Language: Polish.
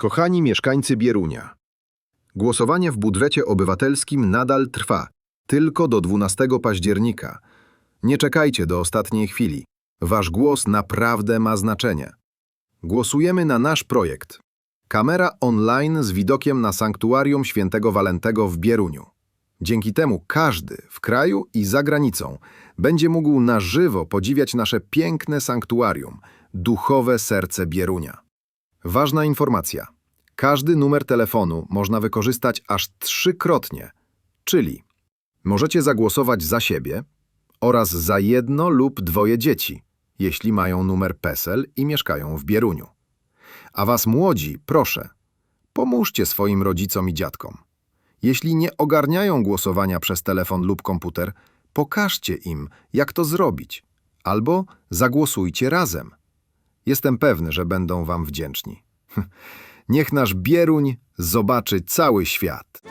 Kochani mieszkańcy Bierunia, głosowanie w budżecie obywatelskim nadal trwa, tylko do 12 października. Nie czekajcie do ostatniej chwili. Wasz głos naprawdę ma znaczenie. Głosujemy na nasz projekt. Kamera online z widokiem na sanktuarium świętego Walentego w Bieruniu. Dzięki temu każdy w kraju i za granicą będzie mógł na żywo podziwiać nasze piękne sanktuarium, duchowe serce Bierunia. Ważna informacja. Każdy numer telefonu można wykorzystać aż trzykrotnie, czyli możecie zagłosować za siebie oraz za jedno lub dwoje dzieci, jeśli mają numer PESEL i mieszkają w Bieruniu. A was młodzi, proszę, pomóżcie swoim rodzicom i dziadkom. Jeśli nie ogarniają głosowania przez telefon lub komputer, pokażcie im, jak to zrobić, albo zagłosujcie razem. Jestem pewny, że będą wam wdzięczni. Niech nasz Bieruń zobaczy cały świat.